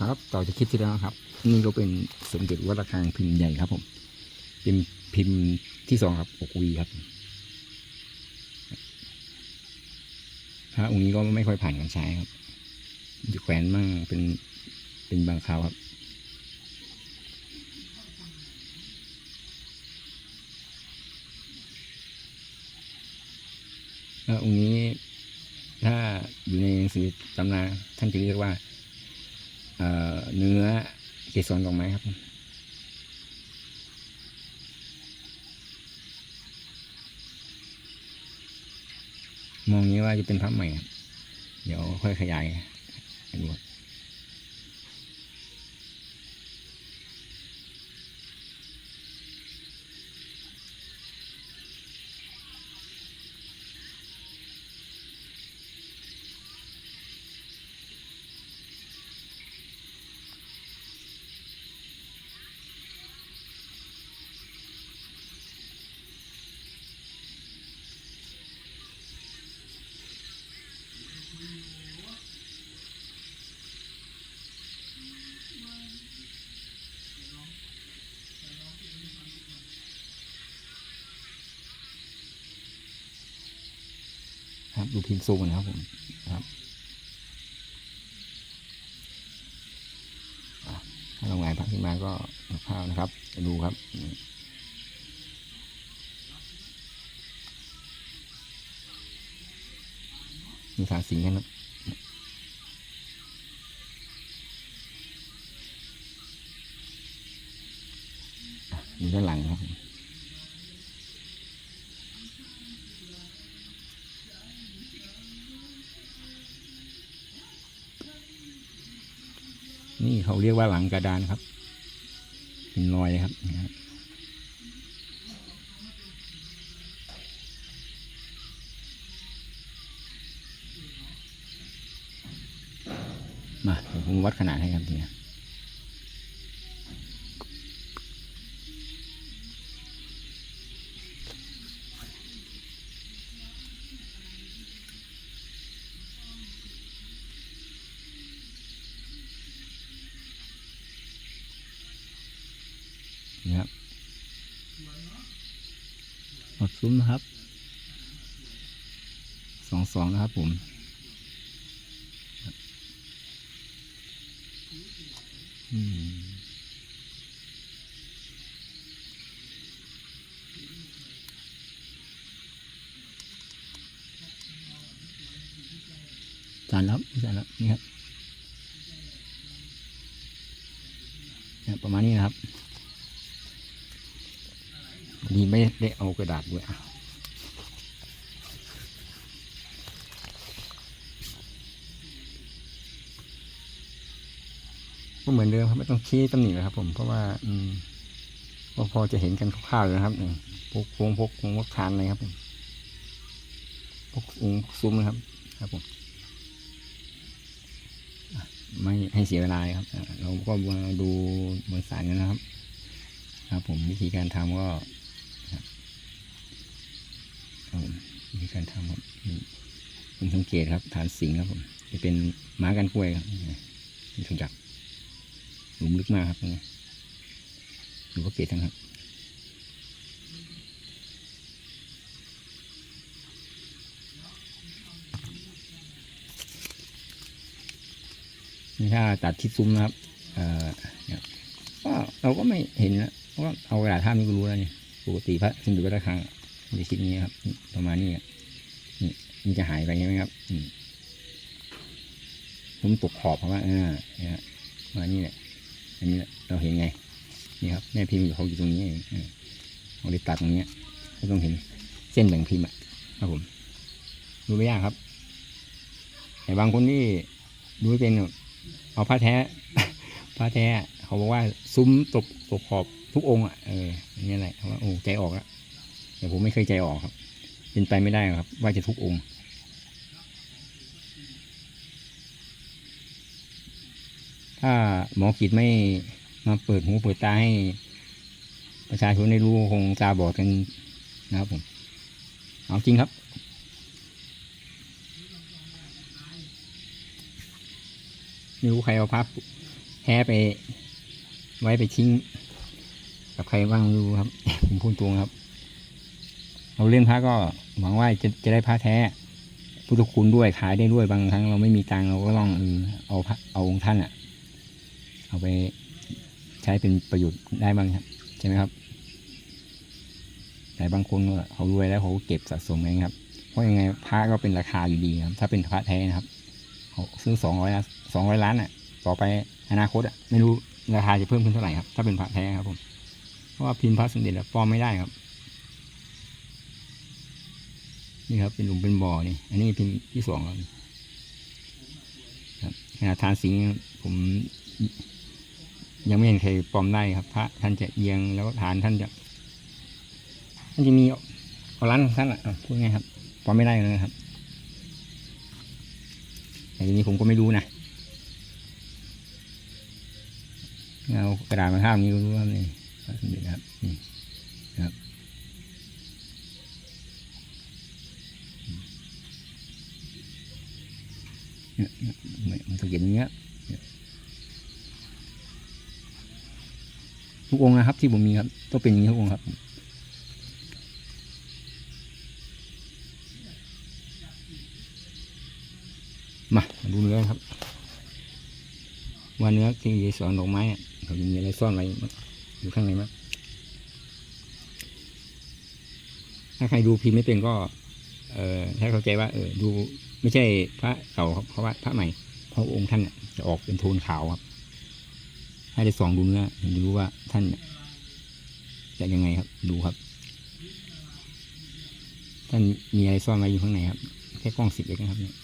ครับต่อจากคลิปที่แล้วครับ นี่ก็เป็นสมเด็จวัดระฆังพิมพ์ใหญ่ครับ ผม เป็นพิมพ์ที่สองครับอกวีครับพระองค์นี้ก็ไม่ค่อยผ่านการใช้ครับจะแขวนมั่งเป็นเป็นบางคราวครับพระองค์นี้ถ้าอยู่ในหนังสือตำราท่านจะเรียกว่า เนื้อเกสรดอกไม้ครับมองนี้ว่าจะเป็นพระใหม่ เดี๋ยวค่อยขยายดู ครับ ดูพิมพ์ซูมนะครับผมครับถ้าเราหงายพักขึ้นมาก็ข้าวนะครับ ดูครับมีสารสิงกันครับอยู่ด้านหลังครับผม นี่เขาเรียกว่าหลังกระดานครับ เป็นรอยครับนี่ครับมาผมวัดขนาดให้ครับทีนี้ครับหมด ซุ้มนะครับสองสองนะครับผมอืมจานแล้วจานแล้วนี่ครับเนี่ยประมาณนี้นะครับ วันนี้ ไม่ได้เอากระดาษด้วยอะก็เหมือนเดิมครับไม่ต้องชี้ตำหนิเลยครับ ผมเพราะว่าอืมก็พอจะเห็นกันคร่าวๆเลยนะครับนี่พวกวงพวกวงพวกคานอะไรครับผมพวกองซุ้มนะครับ ครับผมไม่ให้เสียเวลาครับ เราก็มาดูมวลสารกันนะครับ ครับผมวิธีการทำก็ ผมวิธีการทำครับผมสังเกตครับ ฐานสิงครับผม จะเป็นม้ากันกล้วยครับนี่นี่ถูกจับหลุมลึกมากครับนี่ดูก็เกตทั้งครับนี่ถ้าตัดที่ซุ้มนะครับ เอ่อเนี่ยก็เราก็ไม่เห็นนะเพราะว่าเอากระดาษท่านี้ก็รู้แล้วเนี่ยปกติพระสมเด็จพระคัง ในชิ้นนี้ครับ ประมาณนี้นี่มันจะหายไปใช่ไหมครับผมตกขอบเพราะว่าเออเนี่ยประมานี้แหละอันนี้เราเห็นไง นี่ครับแม่พิมพ์อยู่เขาอยู่ตรงนี้เองเราได้ตัดตรงเนี้ยไม่ต้องเห็นเส้นแบ่งพิมพ์อะครับผม ดูไม่ยากครับ แต่บางคนที่ดูไม่เป็นเอาผ้าแท้ผ้าแท้เขาบอกว่าซุ้มตกตกขอบทุกองค์อะเอออันนี่แหละเขาว่าโอ้ใจออกแล้ว แต่ผมไม่เคยใจออกครับ เป็นไปไม่ได้ครับ ว่าจะทุกองค์ถ้าหมอขีดไม่มาเปิดหูเปิดตาให้ประชาชนได้รู้คงตาบอดกันนะครับผม เอาจริงครับ ไม่รู้ใครเอาพับท้ไป ไว้ไปทิ้ง กับใครบ้างรู้ครับผมพูดตรงครับ เราเล่นพระก็หวังว่าจะจะได้พระแท้พุทธคุณด้วยขายได้ด้วยบางครั้งเราไม่มีตังเราก็ต้องเออเอาพระเอาองค์ท่านอะเอาไปใช้เป็นประโยชน์ได้บ้างครับ ใช่ไหมครับ แต่บางคนเขารวยแล้วเขาก็เก็บสะสมเองครับ เพราะยังไงพระก็เป็นราคาอยู่ดีครับ ถ้าเป็นพระแท้นะครับเขาซื้อสองร้อยสองร้อยล้านอะ ต่อไปอนาคตอะไม่รู้ราคาจะเพิ่มขึ้นเท่าไหร่ครับ ถ้าเป็นพระแท้ครับผม เพราะว่าพิมพ์พระสมเด็จอะปลอมไม่ได้ครับ นี่ครับ เป็นหลุมเป็นบ่อนี่ อันนี้พิมพ์ที่สองแล้วครับขนาดทานสิงผม ยังไม่เห็นใครปลอมได้ครับ พระท่านจะเอียงแล้วฐานท่านจะท่านจะมีเอาร้านท่านอะพูดไงครับปลอมไม่ได้เลยครับแต่ทีนี้ผมก็ไม่รู้นะเอากระดาษมาท่าบนี้ก็รู้ว่านี่ครับนี่นะครับเนี่ยเนี่ยเนี่ย มันจะเห็นอย่างเงี้ยทุกองนะครับที่ผมมีครับต้องเป็นอย่างนี้ทุกองครับมาดูเนื้อครับว่าเนื้อที่สอนดอกไม้อะเขาจะมีอะไรซ่อนไว้มั้งอยู่ข้างในมั้งถ้าใครดูพิมพ์ไม่เป็นก็ เอ่อให้เข้าใจว่า เออดูไม่ใช่พระเก่าเพราะว่าพระใหม่ พระองค์ท่านจะออกเป็นโทนขาวครับ ให้ได้ส่องดูเนื้อดูว่าท่านจะยังไงครับ ดูครับ ท่านมีอะไรซ่อนไว้อยู่ข้างในครับ แค่กล้องสิบเองนะครับเนี่ย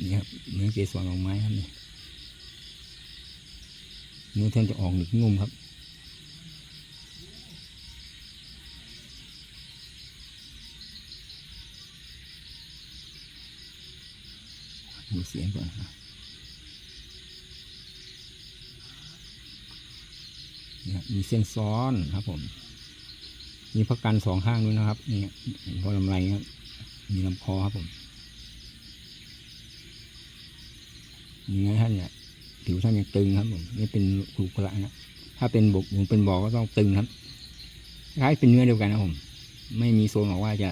นี่ครับเนื้อเกสรดอกไม้ครับนี่เนื้อท่านจะออกหนึบนุ่มครับดูเสียงก่อนครับนี่ครับมีเส้นซ้อนครับผม มีพักกันสองข้างด้วยนะครับ นี่ครับพอลำไรครับ มีลำคอครับผม เนื้อท่านเนี่ยผิวท่านยังตึงครับผมนี่เป็นครุขระนะถ้าเป็นบกผมเป็นบ่อก็ต้องตึงครับคล้ายเป็นเนื้อเดียวกันนะผมไม่มีโซนบอกว่าจะ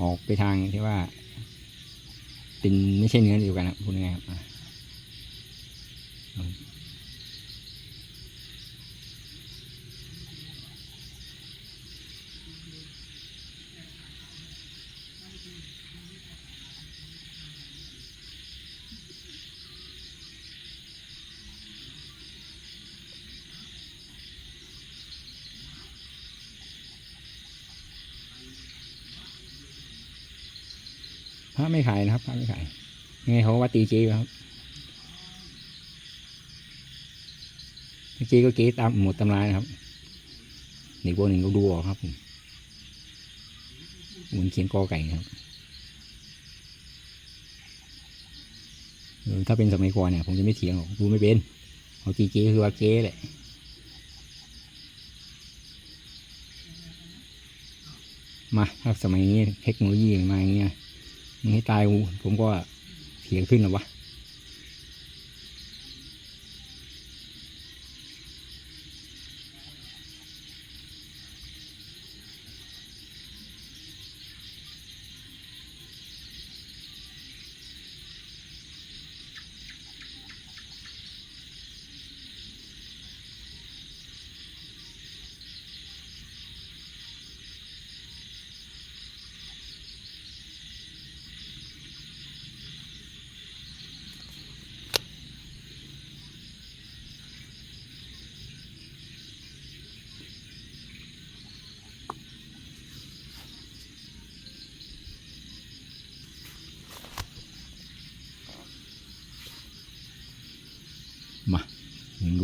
ออกไปทางที่ว่า เป็นไม่ใช่เนื้อเดียวกันนะพูดง่ายๆ ระไม่ขายนะครับพระไม่ขายยังไงเขาว่าตีเจ๊ครับเจ๊ก็เจ๊ตามหมดตำรานะครับเด็กพวกหนึ่งก็ดูออกครับมเหมือนเขียนกอไก่ครับถ้าเป็นสมัยก่อนเนี่ยผมจะไม่เถียงหรอกดูไม่เป็นเอาจีเจ๊คือว่าเจ๊แหละมาถ้าสมัยนี้เทคโนโลยีมาอย่างเงี้ย ให้ตายผมก็เสียงขึ้นหรอวะ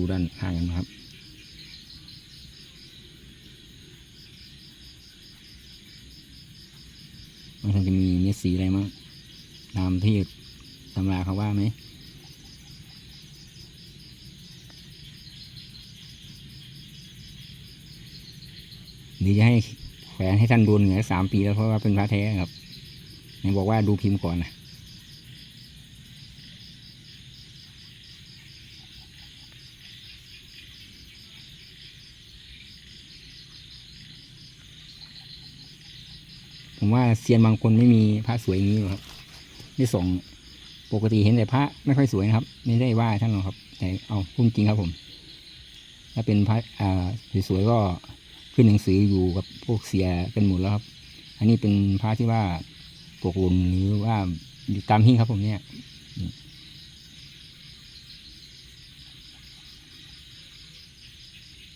ดูด้านข้างกันนะครับ มันจะมีเม็ดสีอะไรมั้งตามที่ตำราเขาว่าไหมหรือจะให้แขวนให้ท่านดูเหนือสามปีแล้วเพราะว่าเป็นพระแท้ครับไหนบอกว่าดูพิมพ์ก่อนนะผม ว่าเซียนบางคนไม่มีพระสวยอย่างนี้หรอครับได้ส่งปกติเห็นแต่พระไม่ค่อยสวยนะครับ ไม่ได้ว่าท่านหรอกครับ แต่เอาพูดจริงครับผม ถ้าเป็นพระอ่าสวยๆก็ขึ้นหนังสืออยู่กับพวกเสียกันหมดแล้วครับ อันนี้เป็นพระที่ว่าตกหล่นหรือว่าอยู่ตามหิ้งครับผมเนี่ย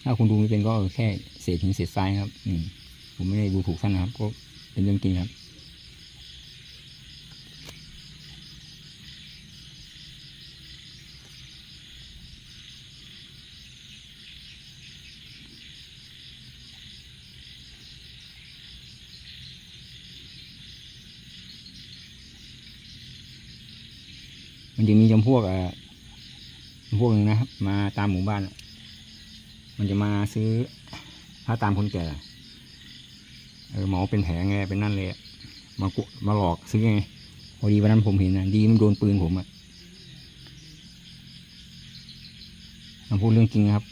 ถ้าคุณดูไม่เป็นก็แค่เศษหินเศษทรายครับ อืมผมไม่ได้ดูถูกท่านนะครับก็ เป็นเรื่องจริงครับมันจะมีจำพวกอะพวกหนึ่งนะครับ มาตามหมู่บ้าน มันจะมาซื้อผ้าตามคนแก่ เหมอเป็นแผลไงเป็นนั่นเลยอะมากุมาหลอกซื้อไงพอดีวันนั้นผมเห็นนะดีมันโดนปืนผมอะมาพูดเรื่องจริงครับ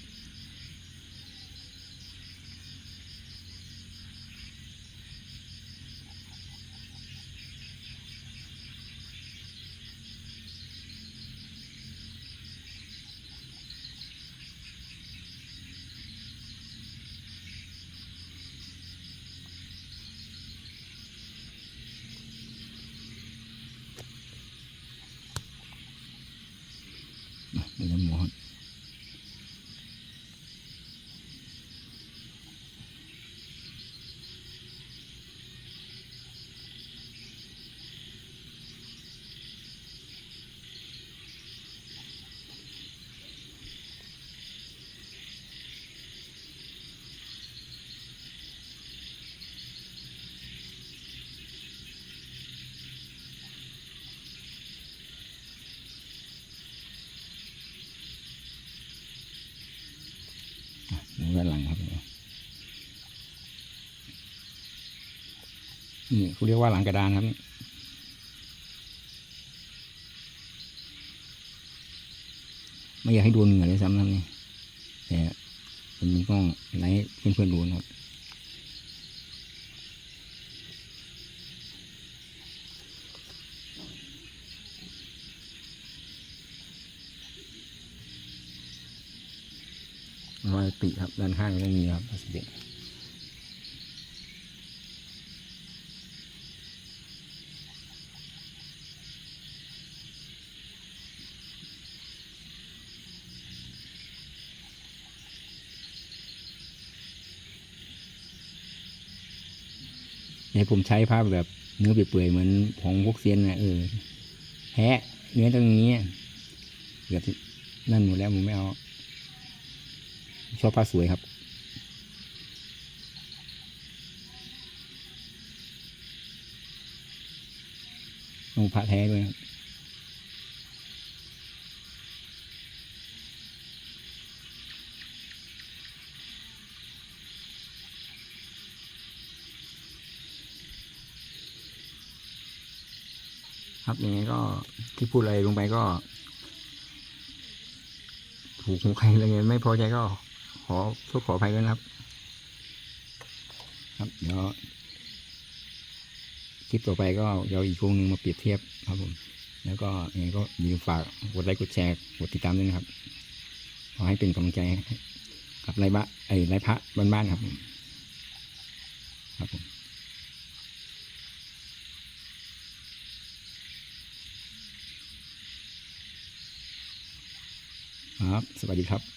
เดี๋ยวนะหมอครับดูด้านหลังครับ นี่เขาเรียกว่าหลังกระดานครับ ไม่อยากให้ดนเหงื่อเลยซ้ำนั่นนี่แต่ผมมีกล้องไลฟ์ให้เพื่อนๆดูนะครับรอยปีครับด้านข้างก็มีครับพลาสติ ในผมใช้ผ้าแบบเนื้อเปื่อยๆเหมือนของพวกเซียนนะเออแพะเนื้อตรงนี้เกือบนั่นหมดแล้วผมไม่เอา ชอบผ้าสวยครับต้องผ้าแท้ด้วยครับ ครับยังไงก็ที่พูดอะไรลงไปก็ ถูกหูใครอะไรเงี้ยไม่พอใจก็ ขอโทษขออภัยด้วยนะครับ ครับเดี๋ยวคลิปต่อไปก็เดี๋ยวอีกวงหนึงมาเปรียบเทียบครับผม แล้วก็ยังไงก็อย่าลืมฝากกดไลค์กดแชร์กดติดตามด้วยนะครับ ขอให้เป็นกำลังใจให้กับไรบะไอ้ไรพระบ้านๆครับผมครับผมครับ สวัสดีครับ